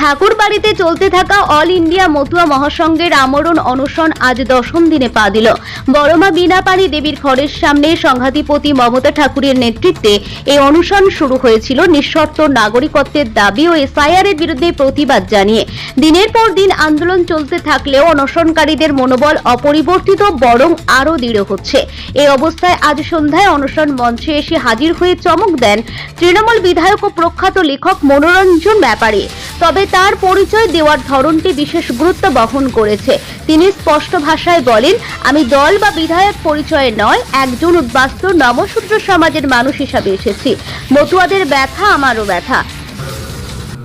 ঠাকুর বাড়িতে চলতে থাকা অল ইন্ডিয়া মতুয়া মহাসংঘের আমরণ অনশন আজ দশম দিনে পা দিল। বড়মা বিনাপানি দেবীর ঘরের সামনে সংঘাতিপতি মমতা ঠাকুরের নেতৃত্বে এই অনশন শুরু হয়েছিল নিঃশর্ত নাগরিকত্বের দাবি ও এসআইআর বিরুদ্ধে প্রতিবাদ জানিয়ে। দিনের পর দিন আন্দোলন চলতে থাকলেও অনশনকারীদের মনোবল অপরিবর্তিত, বরং আরও দৃঢ় হচ্ছে। এই অবস্থায় আজ সন্ধ্যায় অনশন মঞ্চে এসে হাজির হয়ে চমক দেন তৃণমূল বিধায়ক ও প্রখ্যাত লেখক মনোরঞ্জন ব্যাপারী। তবে তার পরিচয় দেওয়ার ধরনটি বিশেষ গুরুত্ব বহন করেছে। তিনি স্পষ্ট ভাষায় বলেন, আমি দল বা বিধায়ক পরিচয়ে নয়, একজন উদ্বাস্তু নমশূদ্র সমাজের মানুষ হিসাবে এসেছি। মতুয়াদের ব্যথা, আমারও ব্যথা।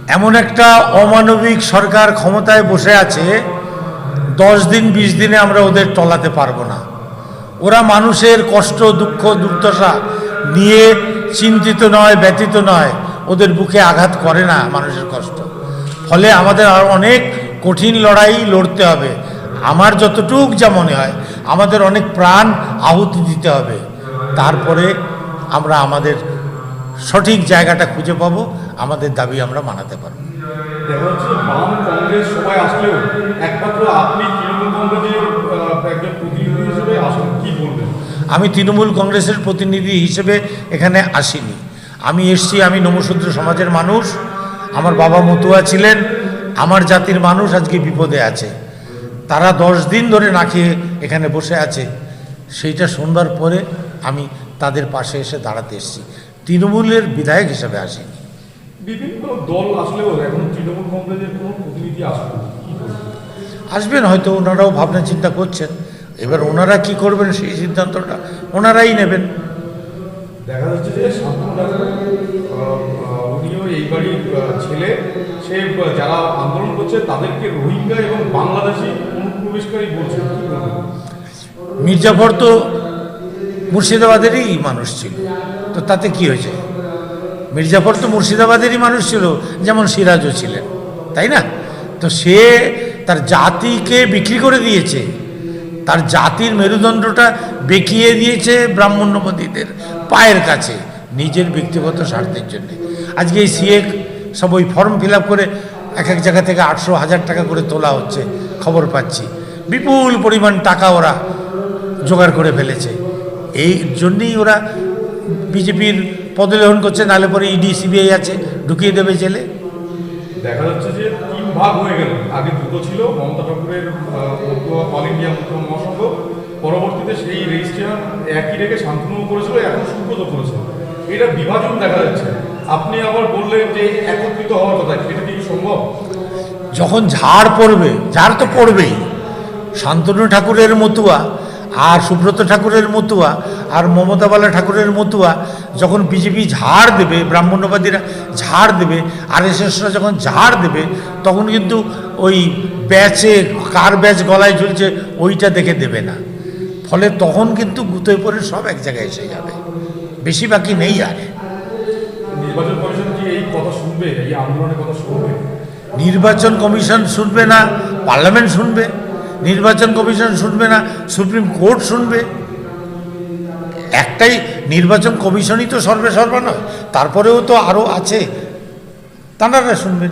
এমন একটা অমানবিক সরকার ক্ষমতায় বসে আছে, দশ দিন, বিশ দিনে আমরা ওদের টলাতে পারব না। ওরা মানুষের কষ্ট, দুঃখ, দুর্দশা নিয়ে চিন্তিত নয় ব্যতীত নয়, ওদের বুকে আঘাত করে না মানুষের কষ্ট। ফলে আমাদের আর অনেক কঠিন লড়াই লড়তে হবে। আমার যতটুক যা মনে হয় আমাদের অনেক প্রাণ আহুতি দিতে হবে। তারপরে আমরা আমাদের সঠিক জায়গাটা খুঁজে পাবো আমাদের দাবি আমরা মানাতে পারব। আমি তৃণমূল কংগ্রেসের প্রতিনিধি হিসেবে এখানে আসিনি। আমি এসছি আমি নমশূদ্র সমাজের মানুষ। আমার বাবা মতুয়া ছিলেন আমার জাতির মানুষ আজকে বিপদে আছে। তারা দশ দিন ধরে না খেয়ে এখানে বসে আছে। সেইটা শুনবার পরে আমি তাদের পাশে এসে দাঁড়াতে এসেছি। তৃণমূলের বিধায়ক হিসেবে আসিনি বিভিন্ন দল আসলেও এখন তৃণমূল কংগ্রেসের কোনো প্রতিনিধি আসবে না। কি বলবেন আসবেন হয়তো ওনারাও ভাবনা চিন্তা করছেন। এবার ওনারা কি করবেন সেই সিদ্ধান্তটা ওনারাই নেবেন। দেখা যাচ্ছে যে ছেলে, সে যারা আন্দোলন করছে, তাদেরকে রোহিঙ্গা এবং বাংলাদেশি অনুপ্রবেশকারী বলছে। মির্জাফর তো মুর্শিদাবাদেরই মানুষ ছিল। তো তাতে কি হয়েছে? মির্জাফর তো মুর্শিদাবাদেরই মানুষ ছিল, যেমন সিরাজও ছিলেন, তাই না? তো সে তার জাতিকে বিক্রি করে দিয়েছে। তার জাতির মেরুদণ্ডটা বেঁকিয়ে দিয়েছে ব্রাহ্মণ্যপতিদের পায়ের কাছে নিজের ব্যক্তিগত স্বার্থের জন্য। আজকে এই সিএ সব ওই ফর্ম ফিল করে এক এক জায়গা থেকে আটশো হাজার টাকা করে তোলা হচ্ছে, খবর পাচ্ছি। বিপুল পরিমাণ টাকা ওরা জোগাড় করে ফেলেছে। এই জন্যেই ওরা বিজেপির পদলেহন করছে নালে পরে ইডি সিবিআই আছে, ঢুকিয়ে দেবে জেলে। দেখা যাচ্ছে যে তিন ভাগ হয়ে গেল। আগে দুটো ছিল, মমতা ঠাকুরের অল ইন্ডিয়া মহাসংঘ। পরবর্তীতে সেই রেজিস্ট্রেশন একই রেখে শান্তনু করেছিল, এখন সুব্রত এটা বিভাজন দেখা যাচ্ছে। আপনি আবার বললেন যে একত্রিত হওয়ার কথা কি সম্ভব? যখন ঝাড় পড়বে, ঝাড় তো পড়বেই। শান্তনু ঠাকুরের মতুয়া, আর সুব্রত ঠাকুরের মতুয়া, আর মমতাবালা ঠাকুরের মতুয়া, যখন বিজেপি ঝাড় দেবে, ব্রাহ্মণ্যবাদীরা ঝাড় দেবে আর এসএসরা যখন ঝাড় দেবে, তখন কিন্তু ওই ব্যাচে কার ব্যাচ গলায় ঝুলছে, ওইটা দেখে দেবে না। ফলে তখন কিন্তু গুতোয় পরে সব এক জায়গায় এসে যাবে। বেশি বাকি নেই আর। নির্বাচন কমিশন কি এই কথা শুনবে? এই আন্দোলনের কথা শুনবে? নির্বাচন কমিশন শুনবে না পার্লামেন্ট শুনবে নির্বাচন কমিশন শুনবে না সুপ্রিম কোর্ট শুনবে। একটাই নির্বাচন কমিশনই তো সর্বে সর্বা নয় তারপরেও তো আরও আছে তাঁরা শুনবেন।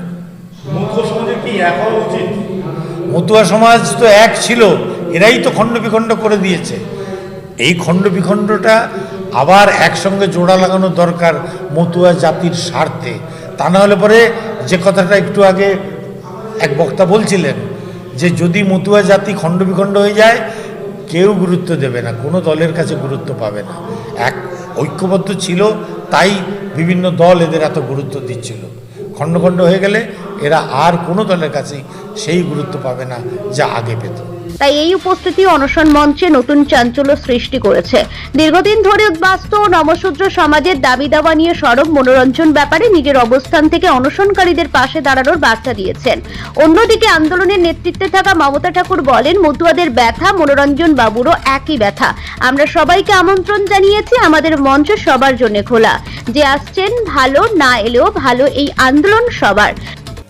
মতুয়া সমাজ তো এক ছিল এরাই তো খণ্ড বিখণ্ড করে দিয়েছে। এই খণ্ড বিখণ্ডটা আবার একসঙ্গে জোড়া লাগানো দরকার মতুয়া জাতির স্বার্থে। তা না হলে পরে যে কথাটা একটু আগে এক বক্তা বলছিলেন যে যদি মতুয়া জাতি খণ্ড বিখণ্ড হয়ে যায়, কেউ গুরুত্ব দেবে না, কোনো দলের কাছে গুরুত্ব পাবে না। এক ঐক্যবদ্ধ ছিল, তাই বিভিন্ন দল এদের এত গুরুত্ব দিচ্ছিল। খণ্ড খণ্ড হয়ে গেলে এরা আর কোনো দলের কাছেই সেই গুরুত্ব পাবে না যা আগে পেত। তাই এই উপস্থিতি অনশন মঞ্চে নতুন চাঞ্চল্য সৃষ্টি করেছে। দীর্ঘদিন ধরে উদ্বাস্ত নমশূদ্র সমাজের দাবি দাওয়া নিয়ে সরব মনোরঞ্জন ব্যাপারে নিজের অবস্থান থেকে অনশনকারীদের পাশে দাঁড়ানোর বার্তা দিয়েছেন। অন্যদিকে আন্দোলনের নেতৃত্বে থাকা মমতা ঠাকুর বলেন, মতুয়াদের ব্যথা, মনোরঞ্জন বাবুরও একই ব্যথা। আমরা সবাইকে আমন্ত্রণ জানিয়েছি, আমাদের মঞ্চ সবার জন্য খোলা। যে আসছেন, ভালো না এলেও ভালো এই আন্দোলন সবার।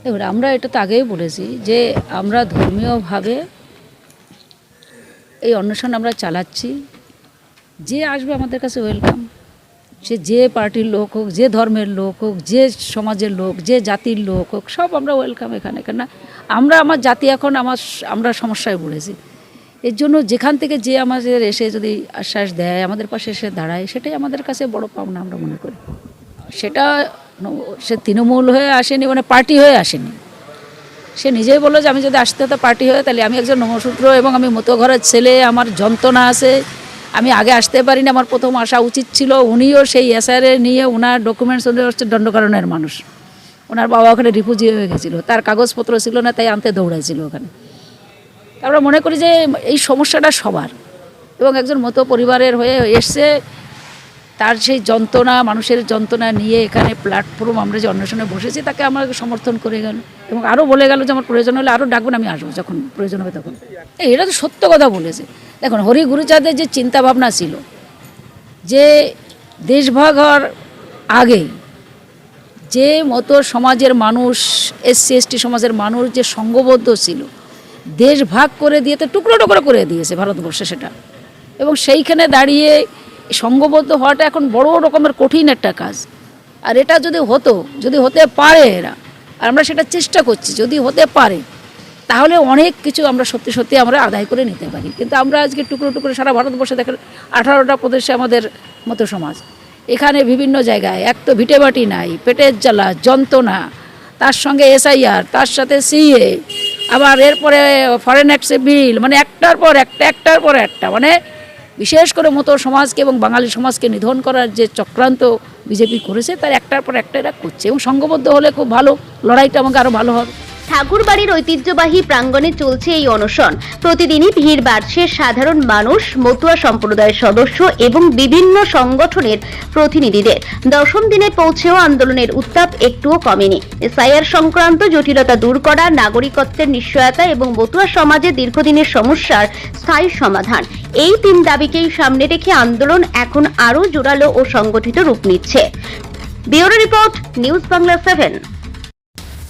এবার আমরা এটা তো আগেই বলেছি যে আমরা ধর্মীয়ভাবে এই অন্বেষণ আমরা চালাচ্ছি। যে আসবে আমাদের কাছে ওয়েলকাম সে যে পার্টির লোক হোক, যে ধর্মের লোক হোক, যে সমাজের লোক, যে জাতির লোক হোক, সব আমরা ওয়েলকাম এখানে। কেন আমরা আমার জাতি এখন আমার আমরা সমস্যায় পড়েছি। এর জন্য যেখান থেকে যে আমাদের এসে যদি আশ্বাস দেয়, আমাদের পাশে এসে দাঁড়ায়, সেটাই আমাদের কাছে বড় পাওনা আমরা মনে করি। সেটা সে তৃণমূল হয়ে আসেনি মানে পার্টি হয়ে আসেনি। সে নিজেই বলল যে আমি যদি আসতে হতো পার্টি হয়ে, তাহলে আমি একজন নমসূত্র এবং আমি মতো ঘরের ছেলে, আমার যন্ত্রণা আছে। আমি আগে আসতে পারিনি, আমার প্রথম আসা উচিত ছিল। উনিও সেই এসআরে নিয়ে ওনার ডকুমেন্টস হচ্ছে দণ্ডকারণের মানুষ। ওনার বাবা ওখানে রিফিউজি হয়ে গেছিল। তার কাগজপত্র ছিল না, তাই আনতে দৌড়াইছিল ওখানে। আমরা মনে করি যে এই সমস্যাটা সবার। এবং একজন মতো পরিবারের হয়ে এসছে তার সেই যন্ত্রণা, মানুষের যন্ত্রণা নিয়ে এখানে প্ল্যাটফর্ম আমরা যে অন্বেষণে বসেছি, তাকে আমাকে সমর্থন করে গেল। এবং আরও বলে গেল যে, আমার প্রয়োজন হলে আরও ডাকবেন আমি আসব যখন প্রয়োজন হবে তখন। এটা তো সত্য কথা বলেছে। দেখুন হরি গুরুচাঁদের যে চিন্তা ভাবনা ছিল, যে দেশভাগ হওয়ার আগে যে মতো সমাজের মানুষ এসসি এসটি সমাজের মানুষ যে সঙ্গবদ্ধ ছিল, দেশ ভাগ করে দিয়ে তো টুকরো টুকরো করে দিয়েছে ভারতবর্ষে সেটা। এবং সেইখানে দাঁড়িয়ে সঙ্গবদ্ধ হওয়াটা এখন বড় রকমের কঠিন একটা কাজ। আর এটা যদি হতো, যদি হতে পারে এরা, আর আমরা সেটা চেষ্টা করছি, যদি হতে পারে, তাহলে অনেক কিছু আমরা সত্যি সত্যি আমরা আদায় করে নিতে পারি। কিন্তু আমরা আজকে টুকরো টুকরো সারা ভারতবর্ষে দেখেন, আঠারোটা প্রদেশে আমাদের মতো সমাজ। এখানে বিভিন্ন জায়গায়, এক তো ভিটেবাটি নাই, পেটের জ্বালা, যন্ত্রণা, তার সঙ্গে এসআইআর, তার সাথে সিএ, আবার এরপরে ফরেন অ্যাক্সে বিল মানে একটার পর একটা, একটার পর একটা মানে বিশেষ করে মতো সমাজকে এবং বাঙালি সমাজকে নিধন করার যে চক্রান্ত বিজেপি করেছে, তার একটার পর একটা এরা করছে এবং সংঘবদ্ধ হলে খুব ভালো, লড়াইটা আমাকে আরও ভালো হবে। ঠাকুরবাড়ির ঐতিহ্যবাহী প্রাঙ্গণে চলছে এই অনশন। প্রতিদিনই ভিড় বাড়ছে সাধারণ মানুষ, মতুয়া সম্প্রদায়ের সদস্য এবং বিভিন্ন সংগঠনের প্রতিনিধিদের। দশম দিনে পৌঁছেও আন্দোলনের উত্তাপ একটুও কমেনি। এসআইআর সংক্রান্ত জটিলতা দূর করা, নাগরিকত্বের নিশ্চয়তা এবং মতুয়া সমাজের দীর্ঘদিনের সমস্যার স্থায়ী সমাধান এই তিন দাবিকেই সামনে রেখে আন্দোলন এখন আরও জোরালো ও সংগঠিত রূপ নিচ্ছে। Bureau report, news Bangla seven.